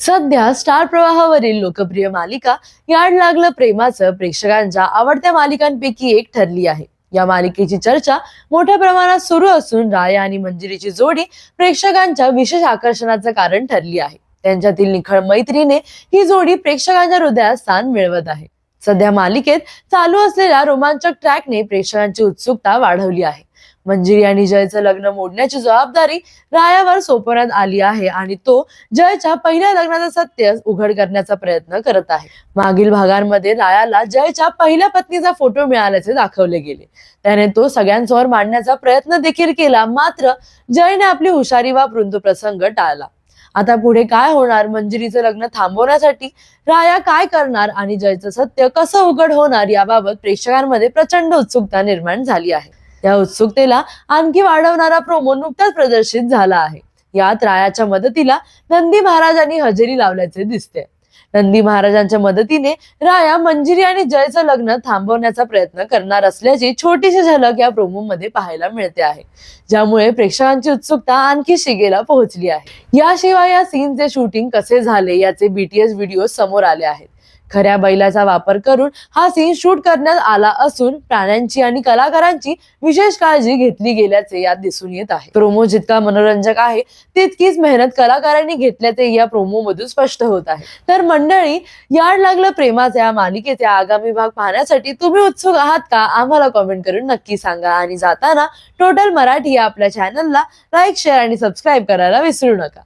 सध्या स्टार प्रवाहावरील लोकप्रिय मालिका याड लागलं प्रेमाचं प्रेक्षकांच्या आवडत्या मालिकांपैकी एक ठरली आहे. या मालिकेची चर्चा मोठ्या प्रमाणात सुरू असून राया आणि मंजिरीची जोडी प्रेक्षकांच्या विशेष आकर्षणाचं कारण ठरली आहे. त्यांच्यातील निखळ मैत्रीने ही जोडी प्रेक्षकांच्या हृदयात स्थान मिळवत आहे. सध्या मालिकेत चालू असलेल्या रोमांचक ट्रॅकने प्रेक्षकांची उत्सुकता वाढवली आहे. मंजिरी आणि जयचं लग्न मोडण्याची जबाबदारी रायावर सोपवण्यात आली आहे आणि तो जयच्या पहिल्या लग्नाचं सत्य उघड करण्याचा प्रयत्न करत आहे. मागील भागांमध्ये रायाला जयच्या पहिल्या पत्नीचा फोटो मिळाल्याचे दाखवले गेले. त्याने तो सगळ्यांसमोर मांडण्याचा प्रयत्न देखील केला मात्र जयने आपली हुशारी वापरून तो प्रसंग टाळला. आता पुढे काय होणार? मंजिरीचं लग्न थांबवण्यासाठी राया काय करणार आणि जयचं सत्य कसं उघड होणार याबाबत प्रेक्षकांमध्ये प्रचंड उत्सुकता निर्माण झाली आहे. या उत्सुकतेला आणखी वाढवणारा प्रोमो नुकताच प्रदर्शित झाला आहे. यात रायाच्या मदतीला नंदी महाराजांनी हजेरी लावल्याचे दिसते. नंदी महाराजांच्या मदतीने राया मंजिरी आणि जयचं लग्न थांबवण्याचा प्रयत्न करणार असल्याची छोटीशी झलक या प्रोमो मध्ये पाहायला मिळते आहे. ज्यामुळे प्रेक्षकांची उत्सुकता आणखी शिगेला पोहोचली आहे. याशिवाय या सीनचे शूटिंग कसे झाले याचे बीटीएस व्हिडिओ समोर आले आहेत. खऱ्या बैलाचा वापर करून हा सीन शूट करण्यात आला असून प्राण्यांची आणि कलाकारांची विशेष काळजी घेतली गेल्याचे यात दिसून येत आहे. प्रोमो जितका मनोरंजक आहे तितकीच मेहनत कलाकारांनी घेतल्याचे या प्रोमो मधून स्पष्ट होत आहे. तर मंडळी याड लागलं प्रेमाच्या या मालिकेचे आगामी भाग पाहण्यासाठी तुम्ही उत्सुक आहात का? आम्हाला कॉमेंट करून नक्की सांगा. आणि जाताना टोटल मराठी या आपल्या चॅनलला लाईक शेअर आणि सबस्क्राईब करायला विसरू नका.